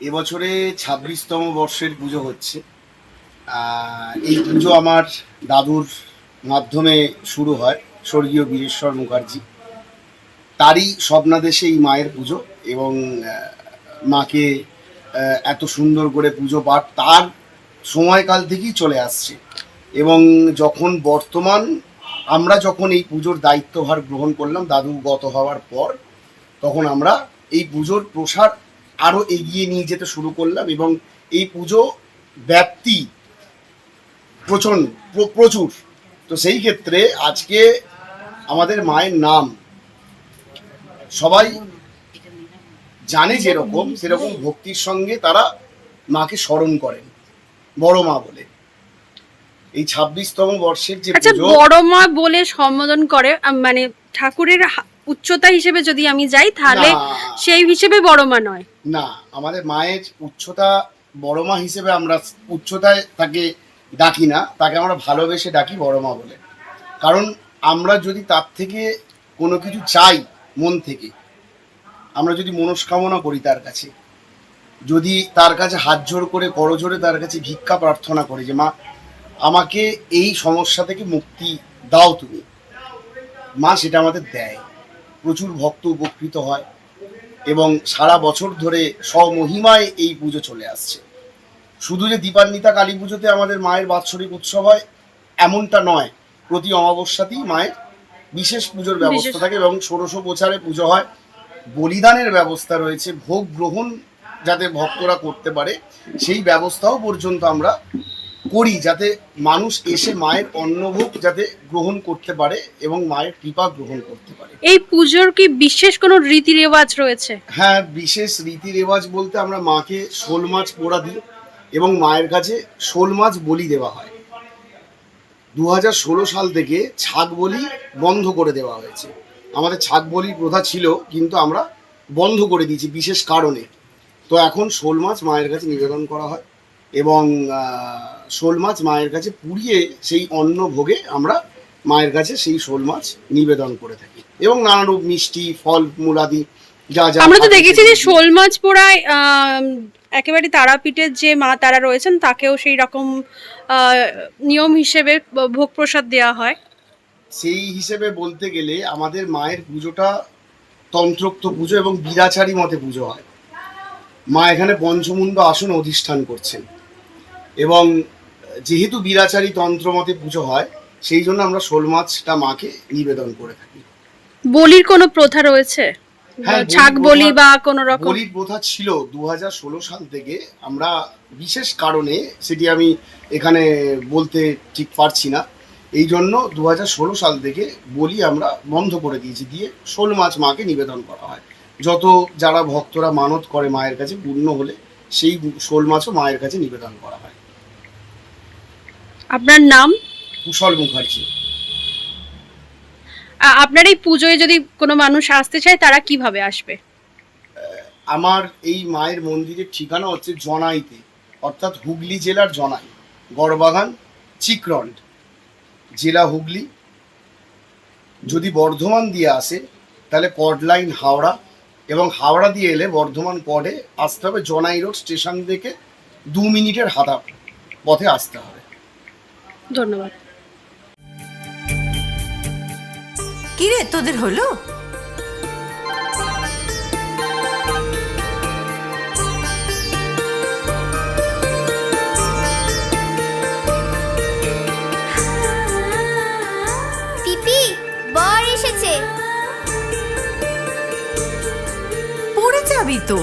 এবছরে ছাব্বিশতম বর্ষের পুজো হচ্ছে। এই পুজো আমার দাদুর মাধ্যমে শুরু হয়, স্বর্গীয় বীরেশ্বর মুখার্জি। তারই স্বপ্নাদেশে এই মায়ের পুজো এবং মাকে এত সুন্দর করে পুজো পাঠ তার সময়কাল থেকেই চলে আসছে। এবং যখন বর্তমান আমরা যখন এই পুজোর দায়িত্বভার গ্রহণ করলাম দাদু গত হওয়ার পর, তখন আমরা এই পুজোর প্রসার আরও এগিয়ে নিয়ে যেতে শুরু করলাম এবং এই পুজো ব্যাপ্তি প্রচণ্ড প্র- প্রচুর। তো সেই ক্ষেত্রে আজকে আমাদের মায়ের নাম। সবাই জানে যেরকম সেরকম ভক্তির সঙ্গে তারা মাকে স্মরণ করেন বড় মা বলে। এই ছাব্বিশতম বর্ষের যে আচ্ছা বড় মা বলে সম্বোধন করে মানে ঠাকুরের উচ্চতা হিসেবে যদি আমি যাই তাহলে সেই হিসেবে বড় মা নয়। না, আমাদের মায়ের উচ্চতা বড় মা হিসেবে আমরা উচ্চতায় তাকে ডাকি না, তাকে আমরা ভালোবেসে ডাকি বড় মা বলে। কারণ আমরা যদি তার থেকে কোনো কিছু চাই মন থেকে, আমরা যদি মনস্কামনা করি তার কাছে, যদি তার কাছে হাত জোর করে করজোরে তার কাছে ভিক্ষা প্রার্থনা করি যে, মা, আমাকে এই সমস্যা থেকে মুক্তি দাও তুমি। মা সেটা আমাদের দেয়। প্রচুর ভক্ত উপকৃত হয়। এবং সারা বছর ধরে স্বমহিমায় এই পুজো চলে আসছে। শুধু যে দীপান্বিতা কালী পুজোতে আমাদের মায়ের বাৎসরিক উৎসব হয় এমনটা নয়। প্রতি অমাবস্যাতেই মায়ের বিশেষ পুজোর ব্যবস্থা থাকে এবং ষোড়শ প্রচারে পুজো হয়। বলিদানের ব্যবস্থা রয়েছে ভোগ গ্রহণ যাতে ভক্তরা করতে পারে সেই ব্যবস্থাও পর্যন্ত আমরা করি যাতে মানুষ এসে মায়ের অন্নভোগ যাতে গ্রহণ করতে পারে এবং মায়ের কৃপা গ্রহণ করতে পারে। এই পুজোর কি বিশেষ কোনো রীতি রেওয়াজ রয়েছে? হ্যাঁ বিশেষ রীতি রেওয়াজ বলতে আমরা মাকে শোল মাছ পোড়া দিই এবং মায়ের কাছে শোল মাছ বলি দেওয়া হয়। দু হাজার ষোলো সাল থেকে ছাগ বলি বন্ধ করে দেওয়া হয়েছে। আমাদের ছাগ বলির প্রথা ছিল কিন্তু আমরা বন্ধ করে দিয়েছি বিশেষ কারণে। তো এখন শোল মাছ মায়ের কাছে নিবেদন করা হয়। এবং শোল মাছ মায়ের কাছে পুড়িয়ে সেই অন্ন ভোগে আমরা মায়ের কাছে সেই শোল মাছ নিবেদন করে থাকি। এবং নানারূপ মিষ্টি ফল মূলাদি যা যা আমরা তো দেখেছি যে শোল মাছ পোড়ায় একেবারে তারাপীঠের যে মা তারা রয়েছেন তাকেও সেই রকম নিয়ম হিসেবে ভোগ প্রসাদ দেওয়া হয়। সেই হিসেবে বলতে গেলে আমাদের মায়ের পুজোটা তন্ত্রোক্ত পুজো এবং বিরাচারী মতে পুজো হয়। মা এখানে পঞ্চমুণ্ড আসন অধিষ্ঠান করছেন। এবং যেহেতু বিরাচারী তন্ত্র মতে পুজো হয় সেই জন্য আমরা শোল মাছটা মাকে নিবেদন করে থাকি। বলির কোনো প্রথা রয়েছে? হ্যাঁ, ছাগ বলি বা কোনো রকম? বলির প্রথা ছিল দু হাজার ষোলো সাল থেকে আমরা বিশেষ কারণে সেটি আমি এখানে বলতে ঠিক পারছি না। এই জন্য দু হাজার ষোলো সাল থেকে বলি আমরা বন্ধ করে দিয়েছি দিয়ে শোল মাছ মাকে নিবেদন করা হয়। যত যারা ভক্তরা মানত করে মায়ের কাছে পূর্ণ হলে সেই শোল মাছও মায়ের কাছে নিবেদন করা হয়। আপনার নাম? কুশল মুখার্জি। আপনার এই পুজোয় যদি কোনো মানুষ আসতে চায় তারা কীভাবে আসবে? আমার এই মায়ের মন্দিরের ঠিকানা হচ্ছে জনাইতে অর্থাৎ হুগলি জেলার জনাই গড়বাগান চিকরন্ড জেলা হুগলি। যদি বর্ধমান দিয়ে আসে তাহলে কড লাইন হাওড়া এবং হাওড়া দিয়ে এলে বর্ধমান কডে আসতে হবে জনাই রোড স্টেশন থেকে দু মিনিটের হাতা পথে আসতে হবে। ধন্যবাদ। কিরে তোদের হলো? পিপি বর এসেছে। পড়ে যাবি তো।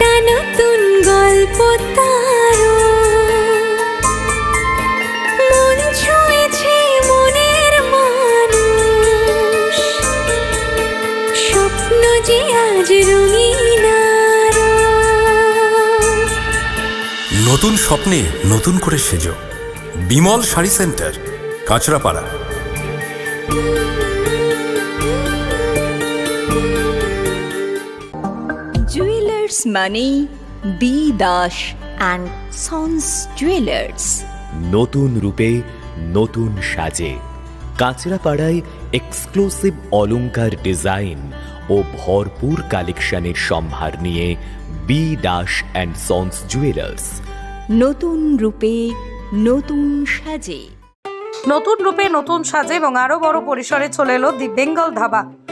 একটা নতুন গল্প তারও মন ছুঁয়েছে মনের মানুষ। স্বপ্ন যে আজ নতুন স্বপ্নে নতুন করে সেজো। বিমল শাড়ি সেন্টার, কাঁচরাপাড়া। মানে B Das and sons jewellers নতুন রূপে নতুন সাজে। কাঁচরাপাড়ায় এক্সক্লুসিভ অলংকার ডিজাইন ও ভরপুর কালেকশনের সম্ভার নিয়ে B Das and sons jewellers নতুন রূপে নতুন সাজে। নতুন রূপে নতুন সাজে এবং আরও বড় পরিসরে চলে এলো দি বেঙ্গল ধাবা।